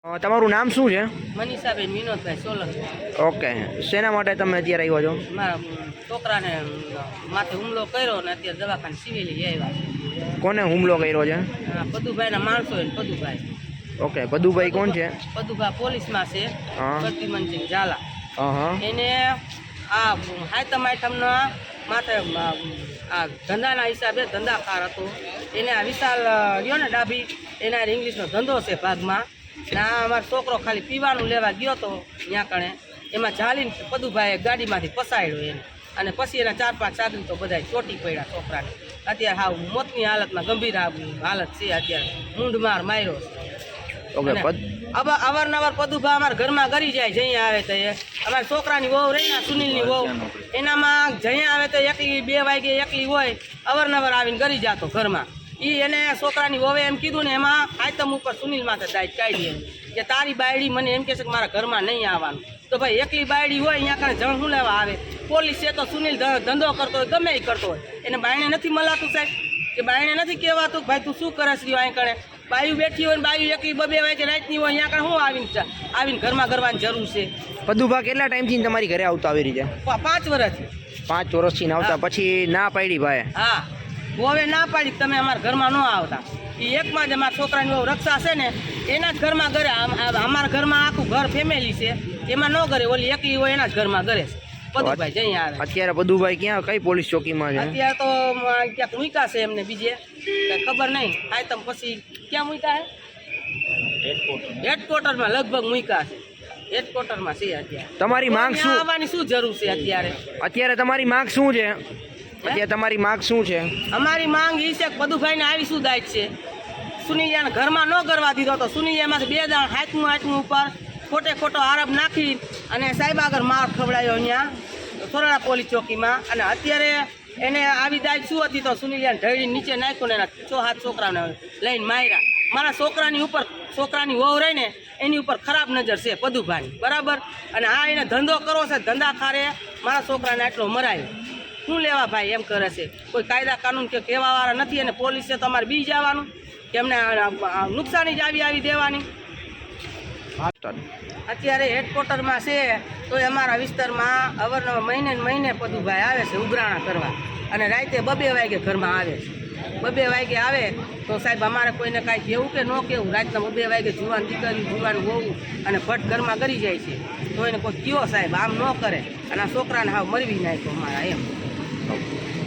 તમારું નામ શું છે? મનીષાબેન વિનોદભાઈ સોલંકી. ઓકે. શેના માટે તમે અત્યારે આવ્યો છો? મારા છોકરાને માથે હુમલો કર્યો ને અત્યારે દવાખાને સિવિલી આવ્યા કોને હુમલો કર્યો છે? પદુભાઈના માણસો હોય ને પદુભાઈ. ઓકે પદુભાઈ કોણ છે? પદુભાઈ પોલીસમાં છે. પ્રતિમનસિંહ ઝાલા. એને આ હાયતમ આઈટમના માથે આ ધંધાના હિસાબે ધંધાકાર હતો. એને આ વિશાલ રહ્યો ને ડાભી એના ઇંગ્લિશનો ધંધો છે ભાગમાં. ને અમારો છોકરો ખાલી પીવાનું લેવા ગયો તો ત્યાં કણે એમાં ઝાલીને પદુભાઈએ ગાડીમાંથી પસાડ્યો એને. અને પછી એના ચાર પાંચ સાધન તો બધા ચોટી પડ્યા છોકરાને. અત્યારે હાવ મોતની હાલતમાં ગંભીર હાલત છે અત્યારે. મૂંઢમાર માર્યો અવારનવાર પદુભા અમારા ઘરમાં ગરી જાય જઈ આવે તો એ. અમારા છોકરાની વહુ રહી ને સુનિલની વહુ. એનામાં જઈ આવે તો એકલી બે વાગે એકલી હોય અવારનવાર આવીને ગરી જાતો ઘરમાં. એ એને છોકરાની વહુએ એમ કીધું ને એમાં આયતમ ઉપર સુનિલ માથે દાઈટ કાઢી કે તારી બાયડી મને એમ કહે છે કે મારા ઘરમાં નહીં આવવાનું. તો ભાઈ એકલી બાયડી હોય અહીંયા કાંઈ જણ શું લેવા આવે? પોલીસ છે તો સુનિલ ધંધો કરતો હોય ગમે એ કરતો હોય. એને બાયણે નથી મલાતું સાહેબ. કે બાયણે નથી કહેવાતું ભાઈ તું શું કરે છે અહીં કણે? બાયુ બેઠી હોય ને બાયું એકલી બબે વાગે રાતની હોય અહીંયા કાંઈ શું આવીને આવીને ઘરમાં કરવાની જરૂર છે? પદુભા કેટલા ટાઈમથી તમારી ઘરે આવતા આવી રીતે? પાંચ વર્ષથી. પાંચ વર્ષથી આવતા પછી ના પાડી ભાઈ. હા. હવે ના પાડી તમે અમારા ઘરમાં ન આવતા. એ એકમાં જ અમારા છોકરાની બહુ રક્ષા છે ને એના જ ઘરમાં ઘરે અમારા ઘરમાં આખું ઘર ફેમિલી છે. એમાં ન કરે ઓલી એકલી હોય એના જ ઘરમાં ઘરે છે. પદુભાઈ જઈ આવે. અત્યારે પદુભાઈ ક્યાં? કઈ પોલીસ ચોકીમાં છે? અત્યારે તો ક્યાંક મૂક્યા છે એમને બીજે. કાંઈ ખબર નહીં. આ તમે પછી ક્યાં મૂક્યા છે હેડક્વાર્ટરમાં લગભગ મૂક્યા છે. હેડક્વાર્ટરમાં છે અત્યારે. તમારી માંગ શું? આવવાની શું જરૂર છે અત્યારે? અત્યારે તમારી માંગ શું છે? અત્યારે તમારી માંગ શું છે? અમારી માંગ એ છે પદુભાઈને આવી શું દાય છે. સુનિયાને ઘરમાં ન કરવા દીધો તો સુનિયામાંથી બે દાણ હાથમું હાથમું ઉપર ખોટે ખોટો આરોપ નાખી અને સાહેબ આગળ માર ખવડાયો અહીંયા થોરાડા પોલીસ ચોકીમાં. અને અત્યારે એને આવી દાયક શું હતી તો સુનિલિયાને ઢળી નીચે નાખ્યું ને એના છો હાથ છોકરાને લઈને માર્યા. મારા છોકરાની ઉપર છોકરાની વહુ રહી ને એની ઉપર ખરાબ નજર છે પદુભાની બરાબર? અને આ એને ધંધો કરવો છે, ધંધા ખારે મારા છોકરાને આટલો મરાયો. શું લેવા ભાઈ એમ કરે છે? કોઈ કાયદા કાનૂન કે કહેવાવાળા નથી અને પોલીસે તમારે બી જવાનું, કે એમને નુકસાની જ આવી આવી દેવાની. અત્યારે હેડક્વાર્ટરમાં છે તો અમારા વિસ્તારમાં અવારનવાર મહિને મહિને પદુભાઈ આવે છે ઉઘરાણા કરવા. અને રાતે બબે વાગે ઘરમાં આવે છે. બબે વાગે આવે, તો સાહેબ અમારે કોઈને કાંઈ કહેવું કે ન કહેવું, રાતના બબે વાગે જુવાન દીકરી, જુવાન હોવું અને ભટ ઘરમાં કરી જાય છે. તો એને કોઈ કયો સાહેબ, આમ ન કરે. અને આ છોકરાને હાવ મરવી નાખ્યો અમારા એમ. வணக்கம்